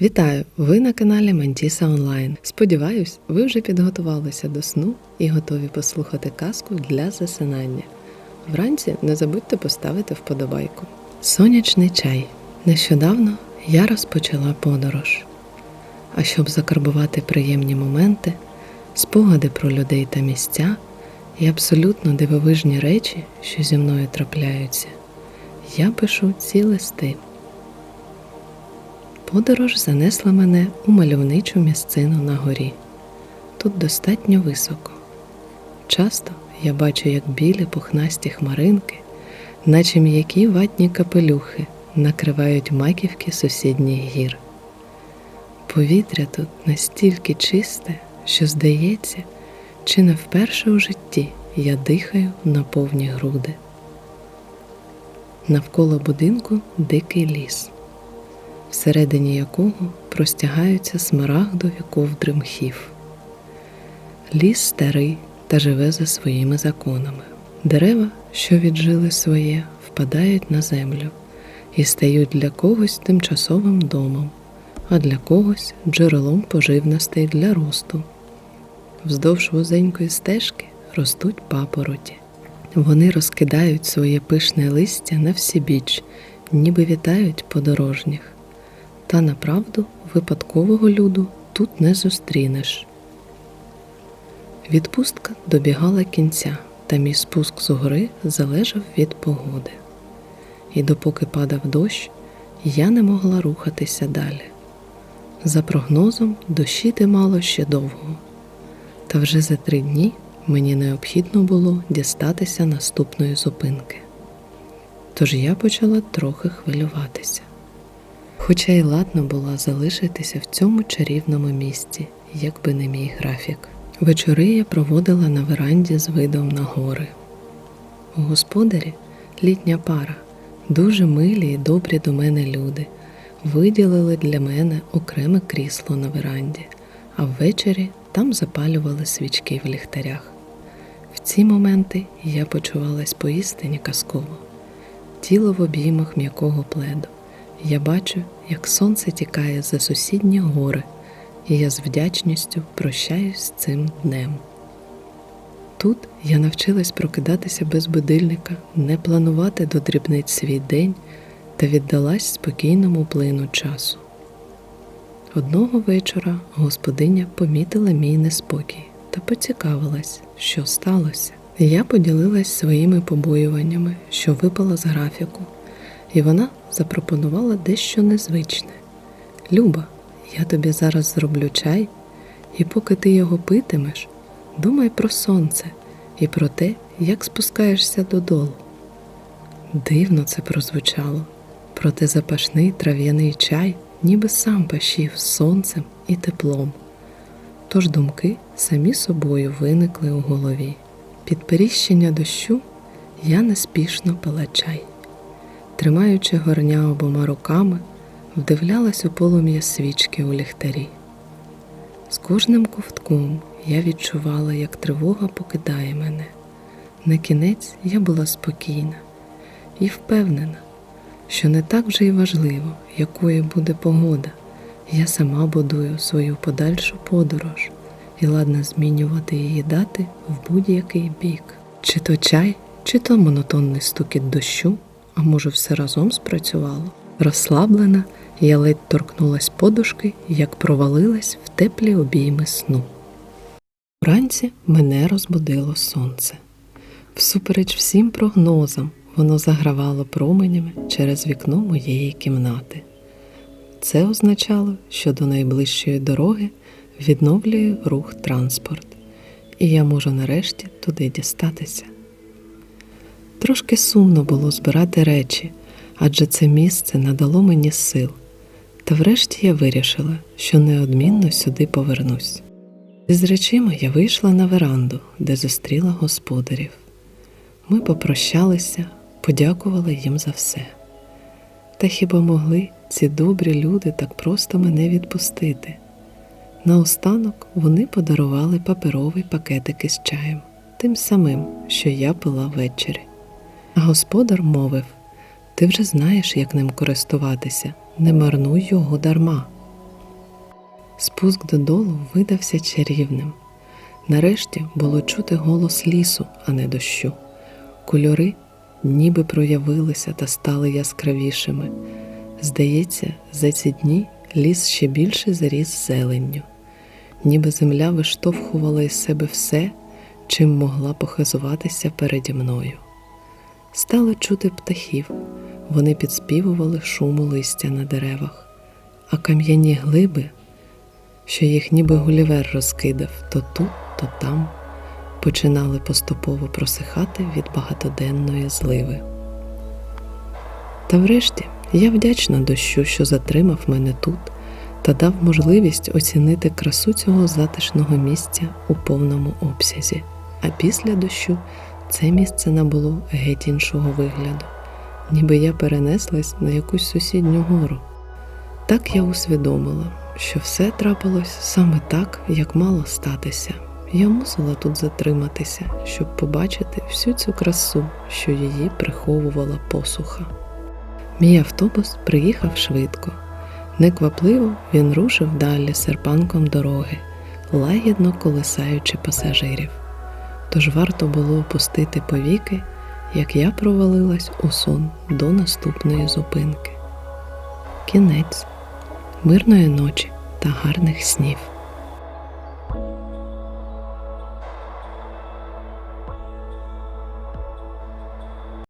Вітаю! Ви на каналі Мантіса Онлайн. Сподіваюсь, ви вже підготувалися до сну і готові послухати казку для засинання. Вранці не забудьте поставити вподобайку. Сонячний чай. Нещодавно я розпочала подорож. А щоб закарбувати приємні моменти, спогади про людей та місця і абсолютно дивовижні речі, що зі мною трапляються, я пишу ці листи. Подорож занесла мене у мальовничу місцину на горі. Тут достатньо високо. Часто я бачу, як білі пухнасті хмаринки, наче м'які ватні капелюхи, накривають маківки сусідніх гір. Повітря тут настільки чисте, що здається, чи не вперше у житті я дихаю на повні груди. Навколо будинку дикий ліс всередині якого простягаються смарагдові ковдри мхів. Ліс старий та живе за своїми законами. Дерева, що віджили своє, впадають на землю і стають для когось тимчасовим домом, а для когось джерелом поживностей для росту. Вздовж вузенької стежки ростуть папороті. Вони розкидають своє пишне листя на всі біч, ніби вітають подорожніх. Та направду випадкового люду тут не зустрінеш. Відпустка добігала кінця, та мій спуск з гори залежав від погоди. І допоки падав дощ, я не могла рухатися далі. За прогнозом, дощити мало ще довго, та вже за три дні мені необхідно було дістатися наступної зупинки. Тож я почала трохи хвилюватися. Хоча й ладно була залишитися в цьому чарівному місці, якби не мій графік. Вечори я проводила на веранді з видом на гори. У господарі літня пара, дуже милі і добрі до мене люди, виділили для мене окреме крісло на веранді, а ввечері там запалювали свічки в ліхтарях. В ці моменти я почувалась поістині казково, тіло в обіймах м'якого пледу. Я бачу, як сонце тікає за сусідні гори, і я з вдячністю прощаюсь з цим днем. Тут я навчилась прокидатися без будильника, не планувати до дрібниць свій день та віддалась спокійному плину часу. Одного вечора господиня помітила мій неспокій та поцікавилась, що сталося. Я поділилась своїми побоюваннями, що випала з графіку і вона запропонувала дещо незвичне. Люба, я тобі зараз зроблю чай, і поки ти його питимеш, думай про сонце і про те, як спускаєшся додолу. Дивно це прозвучало, проте запашний трав'яний чай ніби сам пашів сонцем і теплом. Тож думки самі собою виникли у голові. Під періщення дощу я неспішно пила чай тримаючи горня обома руками, вдивлялась у полум'я свічки у ліхтарі. З кожним ковтком я відчувала, як тривога покидає мене. На кінець я була спокійна і впевнена, що не так вже й важливо, якою буде погода. Я сама будую свою подальшу подорож і ладна змінювати її дати в будь-який бік. Чи то чай, чи то монотонний стукіт дощу а може, все разом спрацювало. Розслаблена, я ледь торкнулась подушки, як провалилась в теплі обійми сну. Вранці мене розбудило сонце. Всупереч всім прогнозам, воно загравало променями через вікно моєї кімнати. Це означало, що до найближчої дороги відновлює рух транспорт, і я можу нарешті туди дістатися. Трошки сумно було збирати речі, адже це місце надало мені сил. Та врешті я вирішила, що неодмінно сюди повернусь. З речима я вийшла на веранду, де зустріла господарів. Ми попрощалися, подякували їм за все. Та хіба могли ці добрі люди так просто мене відпустити? Наостанок вони подарували паперовий пакетик із чаєм, тим самим, що я пила ввечері. Господар мовив ти вже знаєш, як ним користуватися, не марнуй його дарма. Спуск додолу видався чарівним. Нарешті було чути голос лісу, а не дощу. Кольори ніби проявилися та стали яскравішими. Здається, за ці дні ліс ще більше заріс зеленню, ніби земля виштовхувала із себе все, чим могла похизуватися переді мною. Стало чути птахів, вони підспівували шуму листя на деревах, а кам'яні глиби, що їх ніби гулівер розкидав то тут, то там, починали поступово просихати від багатоденної зливи. Та врешті я вдячна дощу, що затримав мене тут та дав можливість оцінити красу цього затишного місця у повному обсязі. А після дощу це місце набуло геть іншого вигляду, ніби я перенеслась на якусь сусідню гору. Так я усвідомила, що все трапилось саме так, як мало статися. Я мусила тут затриматися, щоб побачити всю цю красу, що її приховувала посуха. Мій автобус приїхав швидко. Неквапливо він рушив далі серпанком дороги, лагідно колисаючи пасажирів. Тож варто було опустити повіки, як я провалилась у сон до наступної зупинки. Кінець мирної ночі та гарних снів.